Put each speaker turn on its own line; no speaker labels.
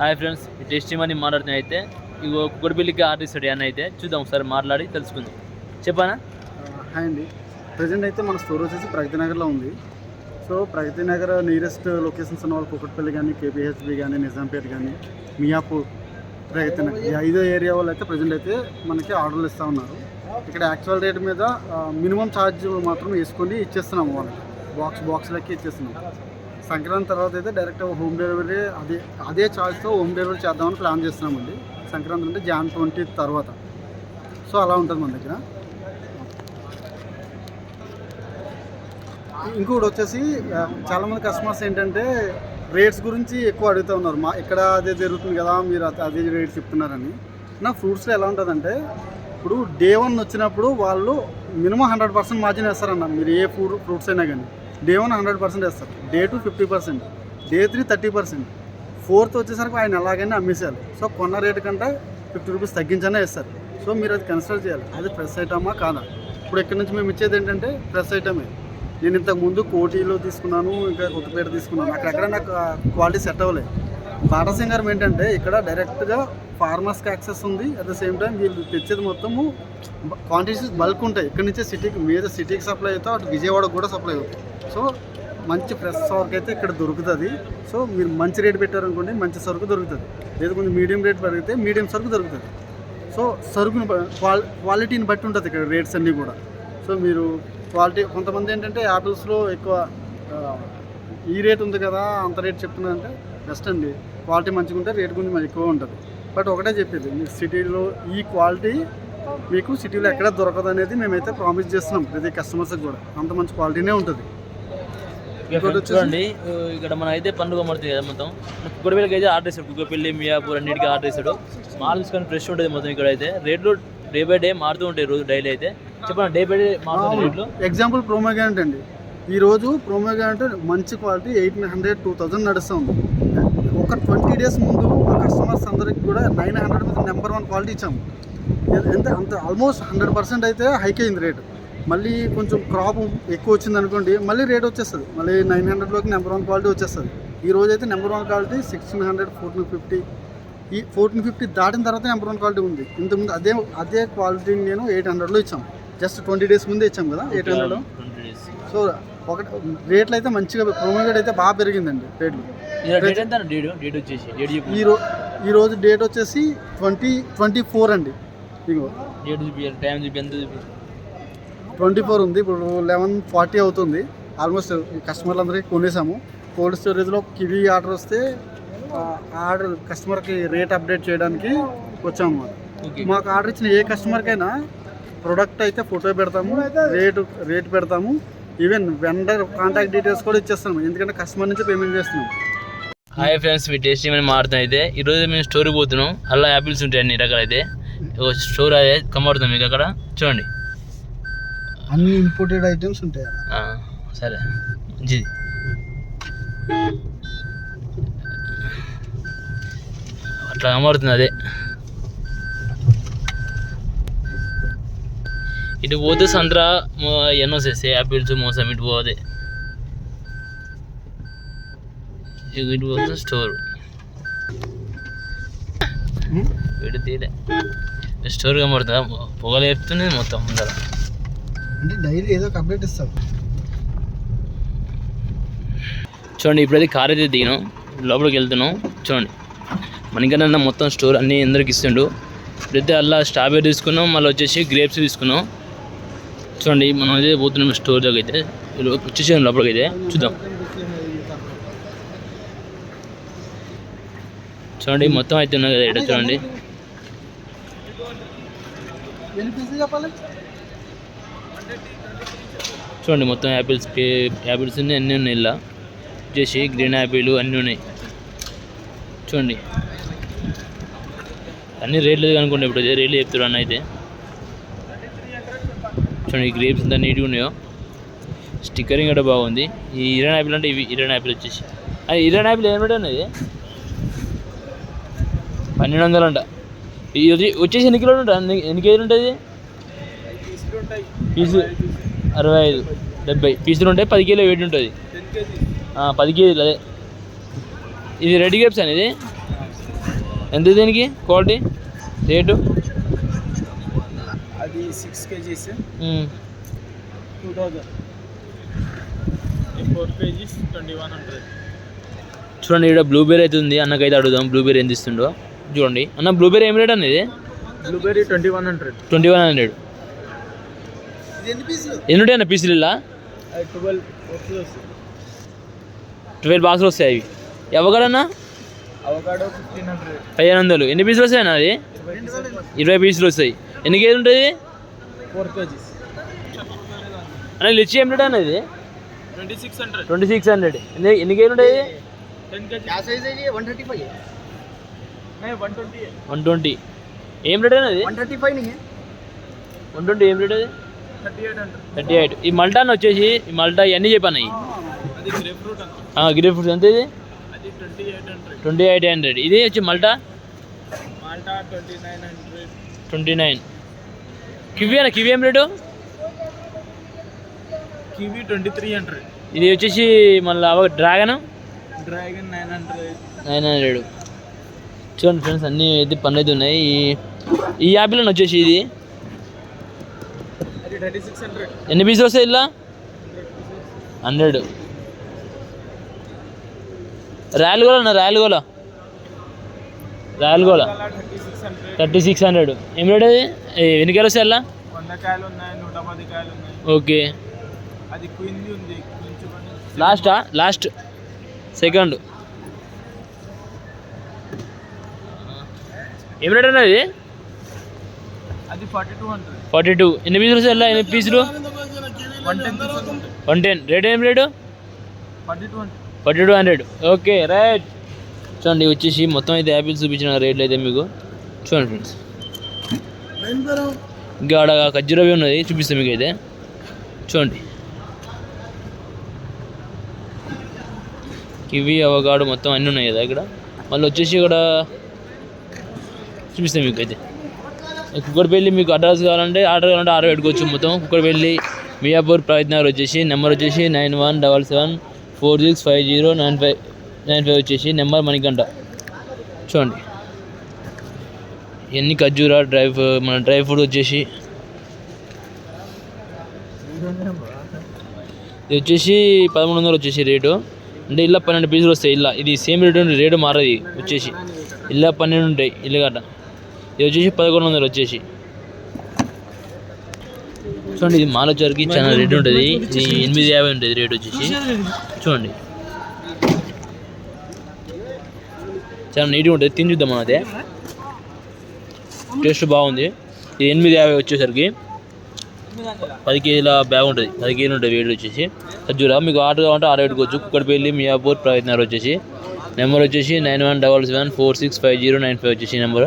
Hi friends ఈ test మనీ మాట్లాడుతున్నా అయితే. ఇగో కుక్కడపల్లికి ఆర్డర్ ఇస్తాడు అని అయితే చూద్దాం ఒకసారి మాట్లాడి తెలుసుకుంది. చెప్పానా?
హాయ్ అండి. ప్రజెంట్ అయితే మన స్టోర్ వచ్చేసి ప్రగతి నగర్లో ఉంది. So Pragathi Nagar nearest locations ఉన్న వాళ్ళు కుక్కట్పల్లి కానీ కేపీహెచ్బి కానీ నిజాంపేట కానీ మియాపూర్ ప్రగతి నగర్ ఈ ఐదో ఏరియా వాళ్ళు అయితే ప్రజెంట్ అయితే మనకి ఆర్డర్లు ఇస్తూ ఉన్నారు. ఇక్కడ యాక్చువల్ రేట్ మీద మినిమం ఛార్జ్ మాత్రం వేసుకొని ఇచ్చేస్తున్నాము వాళ్ళకి. బాక్స్ బాక్స్ లెక్క ఇచ్చేస్తున్నాం సంక్రాంతి తర్వాత అయితే డైరెక్ట్ హోమ్ డెలివరీ అదే అదే ఛార్జ్తో హోమ్ డెలివరీ చేద్దామని ప్లాన్ చేస్తున్నామండి. సంక్రాంతి అంటే జాన్ ట్వంటీ తర్వాత. సో అలా ఉంటుంది మన దగ్గర. ఇంకోటి వచ్చేసి చాలామంది కస్టమర్స్ ఏంటంటే రేట్స్ గురించి ఎక్కువ అడుగుతూ ఉన్నారు. మా ఇక్కడ అదే జరుగుతుంది కదా మీరు అదే రేట్ చెప్తున్నారని. నా ఫ్రూట్స్లో ఎలా ఉంటుందంటే ఇప్పుడు డే వన్ వచ్చినప్పుడు వాళ్ళు మినిమం హండ్రెడ్ పర్సెంట్ మార్జిన్ వేస్తారన్న మీరు ఏ ఫ్రూట్ ఫ్రూట్స్ అయినా కానీ. డే వన్ హండ్రెడ్ పర్సెంట్ వేస్తారు. Day two fifty percent day three thirty percent fourth వచ్చేసరికి ఆయన ఎలాగైనా అమ్మేసేయాలి. సో కొన్న రేటు కంటే ఫిఫ్టీ రూపీస్ తగ్గించనే వేస్తారు. సో మీరు అది కన్సిడర్ చేయాలి. అది ఫ్రెష్ ఐటమా కాదా? ఇప్పుడు ఇక్కడ నుంచి మేము ఇచ్చేది ఏంటంటే ఫ్రెష్ ఐటమే నేను ఇంతకు ముందు కోటిలో తీసుకున్నాను ఇంకా కొత్తపేట తీసుకున్నాను. అక్కడెక్కడ నాకు క్వాలిటీ సెట్ అవ్వలేదు. బాటా సింగారం ఏంటంటే ఇక్కడ డైరెక్ట్గా ఫార్మర్స్కి యాక్సెస్ ఉంది. అట్ ద సేమ్ టైం వీళ్ళు తెచ్చేది మొత్తము క్వాంటిటీస్ బల్క్ ఉంటాయి. ఇక్కడ నుంచే సిటీకి మీద సిటీకి సప్లై అవుతాయి అటు విజయవాడకు కూడా సప్లై అవుతాయి సో మంచి ఫ్రెష్ సరుకు అయితే ఇక్కడ దొరుకుతుంది. సో మీరు మంచి రేట్ పెట్టారనుకోండి మంచి సరుకు దొరుకుతుంది. లేదు కొంచెం మీడియం రేట్ పెరిగితే మీడియం సరుకు దొరుకుతుంది. సో సరుకుని క్వాలిటీని బట్టి ఉంటుంది ఇక్కడ రేట్స్ అన్నీ కూడా. సో మీరు క్వాలిటీ కొంతమంది ఏంటంటే యాపిల్స్లో ఎక్కువ ఈ రేట్ ఉంది కదా అంత రేట్ చెప్తున్నారంటే బెస్ట్ అండి. క్వాలిటీ మంచిగా ఉంటే రేట్ కొంచెం ఎక్కువ ఉంటుంది. బట్ ఒకటే చెప్పేది మీకు సిటీలో ఈ క్వాలిటీ మీకు సిటీలో ఎక్కడ దొరకదు అనేది మేమైతే ప్రామిస్ చేస్తున్నాం. ప్రతి కస్టమర్స్కి కూడా అంత మంచి క్వాలిటీనే ఉంటుంది
ఇక
ఇంకోటి
ఫ్రెండ్స్
వచ్చేసి-
చూడండి ఇక్కడ మన అయితే పండుగ పడుతుంది కదా మొత్తం. కుక్కడపల్లికి అయితే ఆర్డర్ ఇస్తాడు కుక్కపల్లి మియాపూర్ అన్నిటికీ ఆర్డర్ ఇస్తాడు. మాల్ తీసుకొని ఫ్రెష్ ఉంటుంది మొత్తం ఇక్కడ అయితే. రేట్లు డే బై డే మారుతూ ఉంటాయి రోజు డైలీ అయితే. చెప్పండి డే బై డే మారుతుంది రేట్లు?
ఎగ్జాంపుల్ ప్రోమోగ్రాంట్ అండి. ఈరోజు ప్రోమోగ్రాంట్ మంచి quality eight hundred two thousand నడుస్తుంది ఒక ట్వంటీ డేస్ ముందు మా కస్టమర్స్ అందరికి కూడా నైన్ హండ్రెడ్ మీద నెంబర్ వన్ క్వాలిటీ ఇచ్చాము. ఎంత అంత ఆల్మోస్ట్ హండ్రెడ్ పర్సెంట్ అయితే హైక్ అయింది రేటు మళ్ళీ కొంచెం క్రాప్ ఎక్కువ వచ్చింది అనుకోండి మళ్ళీ రేట్ వచ్చేస్తుంది. మళ్ళీ నైన్ హండ్రెడ్లోకి నెంబర్ వన్ క్వాలిటీ వచ్చేస్తుంది. ఈ రోజు అయితే number one quality sixteen hundred fourteen fifty ఈ ఫోర్టీన్ ఫిఫ్టీ దాటిన తర్వాత నెంబర్ వన్ క్వాలిటీ ఉంది. ఇంతకుముందు అదే అదే క్వాలిటీని నేను ఎయిట్ హండ్రెడ్లో ఇచ్చాం. జస్ట్ ట్వంటీ డేస్ ముందే ఇచ్చాం కదా eight hundred
twenty days
so ఒకటి రేట్లు అయితే మంచిగా ప్రోమోగేట్ అయితే బాగా పెరిగిందండి రేట్లు ఈ రో ఈ రోజు డేట్ వచ్చేసి ట్వంటీ ట్వంటీ ఫోర్ అండి. ఇగో
డేట్ చూపి టైం చూపి ఎంత చూపి.
ట్వంటీ ఫోర్ ఉంది. ఇప్పుడు లెవెన్ ఫార్టీ అవుతుంది. ఆల్మోస్ట్ కస్టమర్లు అందరికీ కొనేసాము కోల్డ్ స్టోరేజ్లో కివీ ఆర్డర్ వస్తే ఆర్డర్ కస్టమర్కి రేట్ అప్డేట్ చేయడానికి వచ్చాము. మాకు ఆర్డర్ ఇచ్చిన ఏ కస్టమర్కైనా ప్రొడక్ట్ అయితే ఫోటో పెడతాము రేటు రేట్ పెడతాము. ఈవెన్ వెండర్ కాంటాక్ట్ డీటెయిల్స్ కూడా ఇచ్చేస్తాము. ఎందుకంటే కస్టమర్ నుంచి పేమెంట్ చేస్తున్నాం.
హాయ్ ఫ్రెండ్స్ మీ టేస్టీ అని మారుతాం అయితే. ఈరోజు మేము స్టోర్కి పోతున్నాం. అలా యాపిల్స్ ఉంటాయి అన్ని రకాలు అయితే ఒక స్టోర్ అదే కనబడుతుంది మీకు అక్కడ. చూడండి.
అన్ని ఇంపోర్టెడ్ ఐటమ్స్ ఉంటాయి?
సరే. మంచిది అట్లా కనబడుతుంది అదే. ఇటు పోతే సంత్రా ఎన్నో చేస్తాయి యాపిల్స్ మోసం ఇటు పోతే. ఇటు పోతే స్టోర్. ఇటు స్టోర్ కనబడుతుందా? పొగలు చెప్తుంది మొత్తం ముందర.
అంటే డైలీ ఏదో ఒక అప్డేట్ ఇస్తాం.
చూడండి ఇప్పుడైతే కార్ అయితే దిగినాం. లోపలికి వెళ్తున్నాం. చూడండి మనకన్నా మొత్తం స్టోర్ అన్నీ అందరికి ఇస్తుండు. ఇప్పుడైతే అలా స్ట్రాబెరీ తీసుకున్నాం మళ్ళీ వచ్చేసి గ్రేప్స్ తీసుకున్నాం. చూడండి మనం అయితే పోతున్నాం స్టోర్ దగ్గర అయితే. వచ్చేసాం లోపలికి అయితే. చూద్దాం. చూడండి మొత్తం అయితే ఉన్నది కదా ఇక్కడ చూడండి. చూడండి మొత్తం యాపిల్స్ పే యాపిల్స్ ఉన్నాయి అన్నీ ఉన్నాయి ఇలా. వచ్చేసి గ్రీన్ యాపిల్ అన్నీ ఉన్నాయి. చూడండి. అన్ని రేట్లు అనుకోండి ఇప్పుడు అదే రేట్లు చెప్తారు అన్న అయితే. చూడండి ఈ గ్రేప్స్ ఎంత నీట్గా ఉన్నాయో. స్టిక్కరింగ్ కూడా బాగుంది. ఈ ఇరాన్ యాపిల్ అంటే ఇవి ఇరాన్ యాపిల్ వచ్చేసి. అది ఇరాన్ యాపిల్ ఏం రేట్ పన్నెండు వందలు అంట. ఇది వచ్చేసి ఎన్ని కిలోలు ఉంటుంది ఎన్ని కేజీలు ఉంటుంది పీసు. అరవై ఐదు డెబ్బై. పీసులు ఉంటాయి పది కిలో వెయిట్ ఉంటుంది. ఆ, పది కేజీలు అదే. ఇది రెడ్ గ్రేప్స్ అనేది ఎంత దీనికి? క్వాలిటీ? రేటు?
అది six kgs. Two thousand. Four kgs twenty one hundred.
చూడండి ఇక్కడ బ్లూబెర్రీ అయితే ఉంది. అన్నకైతే అడుగుదాం బ్లూబెర్రీ ఎంత ఇస్తుండో చూడండి. అన్న బ్లూబెర్రీ ఏం రేట్ అనేది
blueberry twenty one hundred.
Twenty one hundred. ఎన్నుంటే అన్న పీసులు ఇలా
ట్వెల్వ్
బాక్సులు వస్తాయి. అవి. ఎవగడన్నా పదిహేను వందలు. ఎన్ని పీసులు వస్తాయి అది? ఇరవై పీసులు వస్తాయి. ఎన్ని కేజీలు ఉంటుంది అన్న లిచ్చి ఏమిటా అన్న ఇది?
ట్వంటీ సిక్స్ హండ్రెడ్
ఎన్ని ఎన్ని కేజీలు ఉంటాయి వన్ ట్వంటీ ఏం రేట్
అది
వన్ ట్వంటీ ఏం రేట్ అది? Thirty eight. ఈ మల్టా అని వచ్చేసి ఈ మల్టా ఇవన్నీ చెప్పాను
గ్రేప్ ఫ్రూట్
ఎంత ఇది?
అది 2800
ట్వంటీ ఎయిట్ హండ్రెడ్. ఇది వచ్చి మల్టా?
మాల్టా 2900
ట్వంటీ నైన్. కివి అన్న కివి ఏం రేటు?
కివి 2300
ఇది వచ్చేసి మళ్ళీ డ్రాగన్?
Dragon 900
nine hundred. చూడండి ఫ్రెండ్స్ అన్నీ అయితే పనులు అయితే ఉన్నాయి. ఈ- ఈ యాపిల్ వచ్చేసి ఇది.
అది 3600
ఎన్ని పీసెస్ వస్తాయి ఇలా? హండ్రెడ్. రాయల్ గోల అన్న రాయల్ గోల? రాయల్ గోల? Thirty six hundred. ఏం రేట్ అది? ఎన్ని కాయలు వస్తాయి అలా? ఓకే. లాస్టా లాస్ట్ సెకండ్ ఏం రేట్ అన్న ఇది
అది 4200
ఫార్టీ టూ. ఎన్ని పీసులు ఎలా ఎన్ని పీసులు?
110 ఉంటుంది
వన్ టెన్ రేట్ ఏం rate?
4200
forty two hundred okay right చూడండి వచ్చేసి మొత్తం అయితే యాపిల్స్ చూపించిన రేట్లు అయితే మీకు. చూడండి ఫ్రెండ్స్ ఇంకా ఆడ ఖర్జూరవి ఉన్నది చూపిస్తాను మీకు అయితే. చూడండి. కివి అవగాడు మొత్తం అన్నీ ఉన్నాయి కదా ఇక్కడ. మళ్ళీ వచ్చేసి ఇక్కడ చూపిస్తాను మీకు అయితే. కుక్కడపల్లి మీకు అడ్రస్ కావాలంటే ఆర్డర్ కావాలంటే ఆర్డర్ పెట్టుకోవచ్చు మొత్తం. కుక్కడపల్లి మియాపూర్ ప్రయత్ నగర్ వచ్చేసి నెంబర్ వచ్చేసి nine one double seven four six five zero nine five nine five వచ్చేసి నెంబర్ మణికంట చూడండి. ఎన్ని ఖర్జూరా డ్రై ఫ్రూ- మన డ్రై ఫ్రూట్ వచ్చేసి. ఇది వచ్చేసి పదమూడు వందలు వచ్చేసి రేటు. అంటే ఇలా పన్నెండు పీసులు వస్తాయి ఇలా. ఇది సేమ్ రేటు ఉంటుంది రేటు మారది వచ్చేసి. ఇలా పన్నెండు ఉంటాయి ఇల్లు గట్ట ఇది వచ్చేసి పదకొండు వందలు వచ్చేసి. చూడండి ఇది మాల వచ్చరికి చాలా రేటు ఉంటుంది. ఇది ఎనిమిది యాభై ఉంటుంది రేట్ వచ్చేసి. చూడండి. చాలా నీట్గా ఉంటుంది. తిని చూద్దాం మనం అదే టేస్ట్ బాగుంది. ఇది ఎనిమిది యాభై వచ్చేసరికి. పది కేజీల బ్యాగ్ ఉంటుంది. పది కేజీలు ఉంటుంది వేడి వచ్చేసి. ఖర్జూరా మీకు ఆర్డర్ కావాలంటే ఆర్డర్ పెట్టుకోవచ్చు. కుక్కడపల్లి మియాపూర్ ప్రయత్నాలు వచ్చేసి. నెంబర్ వచ్చేసి nine one double seven four six five zero nine five వచ్చేసి నెంబర్.